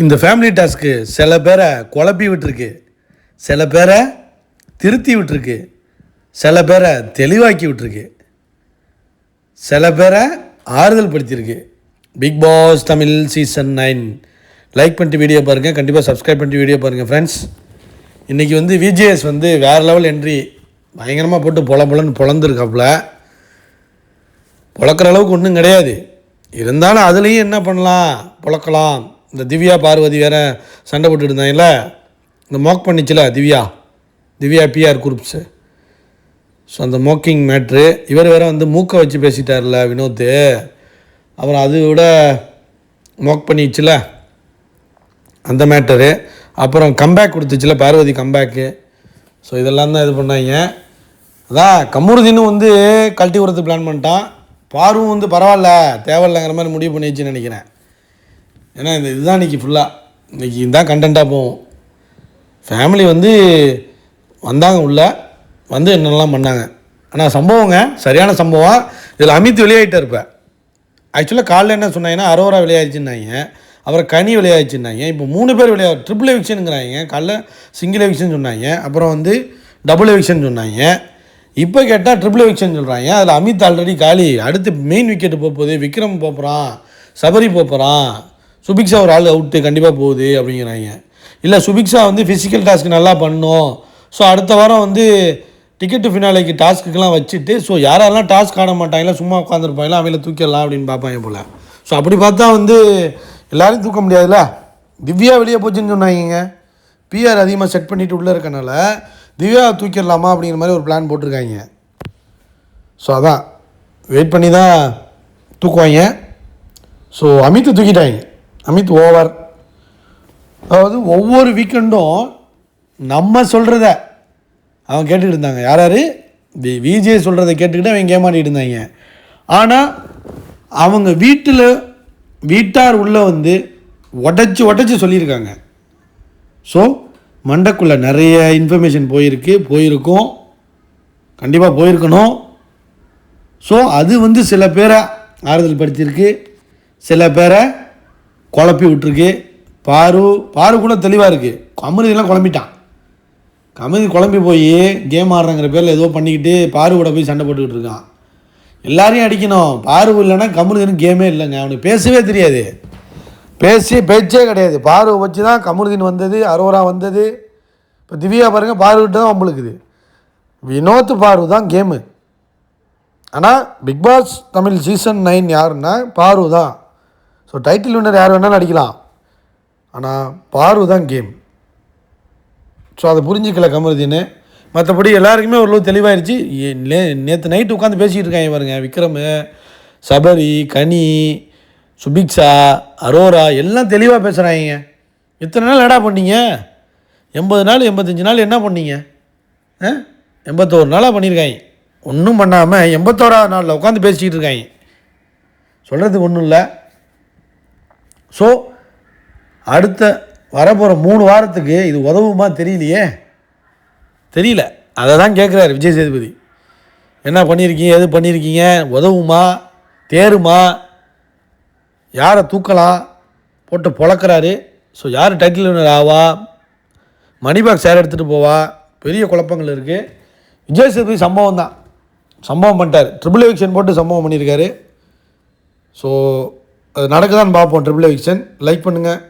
இந்த family task சில பேரை குழப்பி விட்டுருக்கு. சில பேரை திருத்தி விட்டுருக்கு. சில பேரை தெளிவாக்கி விட்டுருக்கு. சில பேரை ஆறுதல் படுத்தியிருக்கு Bigg Boss Tamil season nine like பண்ணிட்டு வீடியோ பாருங்கள் கண்டிப்பாக சப்ஸ்கிரைப் பண்ணிட்டு வீடியோ பாருங்கள் ஃப்ரெண்ட்ஸ் இன்றைக்கி வந்து விஜிஎஸ் வந்து வேறு லெவல் என்ட்ரி பயங்கரமாக போட்டு பொல பொலன்னு பொழந்துருக்காப்புல பொழக்கிற அளவுக்கு ஒன்றும் கிடையாது. இருந்தாலும் அதுலேயும் என்ன பண்ணலாம்? பொழக்கலாம் இந்த திவ்யா பார்வதி வேற சண்டை போட்டுட்டு இருந்தாங்கல்ல? இந்த mock பண்ணிச்சுல Divya? Divya PR groups so அந்த மோக்கிங் மேட்ரு இவர் வேற வந்து மூக்கை வச்சு பேசிட்டார்ல வினோத்து. அப்புறம் அது விட மோக் பண்ணிச்சுல. அந்த மேட்டரு அப்புறம் கம்பேக் கொடுத்துச்சுல பார்வதி கம்பேக்கு ஸோ இதெல்லாம் தான் இது பண்ணாங்க. அதான் கமருதீனும் வந்து கழட்டி விடுறது பிளான் பண்ணிட்டான். பாரும் வந்து பரவாயில்ல தேவையில்லைங்கிற மாதிரி முடிவு பண்ணிடுச்சுன்னு நினைக்கிறேன். ஏன்னா இந்த இதுதான் இன்றைக்கி ஃபுல்லாக இன்றைக்கி இதுதான் கண்டென்ட்டாக போகும். ஃபேமிலி வந்து வந்தாங்க உள்ள. வந்து என்னெல்லாம் பண்ணாங்க. ஆனால் சம்பவங்க சரியான சம்பவம். இதில் அமித் வெளியாகிட்டே இருப்பேன் ஆக்சுவலாக காலைல என்ன சொன்னாங்கன்னா அரோரா விளையாடுச்சுன்னாங்க அப்புறம் கனி விளையாடுச்சுன்னாங்க இப்போ மூணு பேர் விளையா ட்ரிபிள் எவிக்ஷனுங்கிறாங்க காலைல சிங்கிள் எவிக்ஷன் சொன்னாங்க. அப்புறம் வந்து டபுள் எவிக்ஷன் சொன்னாங்க. இப்போ கேட்டால் ட்ரிபிள் எவிக்ஷன் சொல்கிறாங்க அதில் அமித் ஆல்ரெடி காலி. அடுத்து மெயின் விக்கெட்டு போக போகுது. விக்ரம் போகிறான் சபரி போகிறான் சுபிக்ஷா ஒரு ஆள் அவுட்டு கண்டிப்பாக போகுது அப்படிங்கிறாங்க. இல்லை சுபிக்ஷா வந்து ஃபிசிக்கல் டாஸ்க் நல்லா பண்ணும். ஸோ அடுத்த வாரம் வந்து டிக்கெட்டு ஃபினாலைக்கு டாஸ்க்குக்கெல்லாம் வச்சுட்டு ஸோ யாரெல்லாம் டாஸ்க் ஆட மாட்டாங்களா சும்மா உட்காந்துருப்பாங்களா அவங்கள தூக்கிடலாம் அப்படின்னு பார்ப்பாங்க போல். ஸோ அப்படி பார்த்தா வந்து எல்லோரையும் தூக்க முடியாதுல்ல? திவ்யா வெளியே போச்சுன்னு சொன்னாங்க பிஆர் அதிகமாக செட் பண்ணிட்டு உள்ளே இருக்கனால திவ்யா தூக்கிடலாமா அப்படிங்கிற மாதிரி ஒரு பிளான் போட்டிருக்காங்க. ஸோ அதான். வெயிட் பண்ணி தான் தூக்குவாங்க. ஸோ அமித்து தூக்கிட்டாங்க. அமித் ஓவர் அதாவது ஒவ்வொரு வீக்கெண்டும் நம்ம சொல்கிறத அவன் கேட்டுக்கிட்டு இருந்தாங்க. யார் யார்? வி விஜய் சொல்கிறத கேட்டுக்கிட்டு அவன் கேமாடிட்டு இருந்தாங்க. ஆனால் அவங்க வீட்டில் வீட்டார் உள்ளே வந்து உடச்சி உடச்சி சொல்லியிருக்காங்க. ஸோ மண்டக்குள்ளே நிறைய இன்ஃபர்மேஷன் போயிருக்கு போயிருக்கும். கண்டிப்பாக போயிருக்கணும். ஸோ அது வந்து சில பேரை ஆறுதல் படுத்தியிருக்கு. சில பேரை குழப்பி விட்டுருக்கு. பாரு பாரு கூட தெளிவாக இருக்குது கமருதிலாம் குழம்பிட்டான். கமருதி குழம்பி போய் கேம் ஆடுறங்கிற பேரில் ஏதோ பண்ணிக்கிட்டு பாரு கூட போய் சண்டை போட்டுக்கிட்டு இருக்கான். எல்லாரையும் அடிக்கணும். பாரு இல்லைன்னா கமருதின்னு கேமே இல்லைங்க. அவனுக்கு பேசவே தெரியாது. பேசி பேச்சே கிடையாது. பாரு வச்சு தான் கமருதீன் வந்தது அரோரா வந்தது. இப்போ திவ்யா பாருங்கள் பாருக்கிட்ட தான் வம்பளுக்குது வினோத் பாரு தான் கேமு. ஆனால் Bigg Boss Tamil season nine யாருன்னா பாரு தான். ஸோ டைட்டில் வின்னர் யார் வேணாலும் அடிக்கலாம் ஆனால் பார்வை தான் கேம் ஸோ அதை புரிஞ்சிக்கல கமருதீன்னு மற்றபடி எல்லாருக்குமே ஓரளவு தெளிவாயிருச்சு. நேற்று நைட்டு உட்காந்து பேசிக்கிட்டு இருக்காங்க பாருங்க. விக்ரம் சபரி கனி சுபிக்ஷா அரோரா எல்லாம் தெளிவாக பேசுகிறாங்க எத்தனை நாள் என்னடா பண்ணீங்க? எண்பது நாள் எண்பத்தஞ்சு நாள் என்ன பண்ணீங்க? ஆ? எண்பத்தோரு நாளாக பண்ணியிருக்காங்க ஒன்றும் பண்ணாமல் எண்பத்தோராவது நாளில் உட்காந்து பேசிக்கிட்டு இருக்காங்க. சொல்கிறதுக்கு ஒன்றும் இல்லை. ஸோ அடுத்த வரப்போகிற மூணு வாரத்துக்கு இது உதவுமா தெரியலையே? தெரியல. அதை தான் கேட்குறாரு விஜய் சேதுபதி. என்ன பண்ணியிருக்கீங்க எது பண்ணியிருக்கீங்க உதவுமா? தேருமா? யாரை தூக்கலாம்? போட்டு பொழக்கிறாரு. ஸோ யார் டைட்டில் வினர் ஆவா? மணிபாக்ஸ் யார் எடுத்துகிட்டு போவா? பெரிய குழப்பங்கள் இருக்குது விஜய் சேதுபதி சம்பவம் தான். சம்பவம் பண்ணிட்டார். ட்ரிபிள் எவிக்ஷன் போட்டு சம்பவம் பண்ணியிருக்காரு ஸோ அது நடக்குதான்னு பார்ப்போம். ட்ரிபிள் எவிக்ஷன் லைக் பண்ணுங்கள்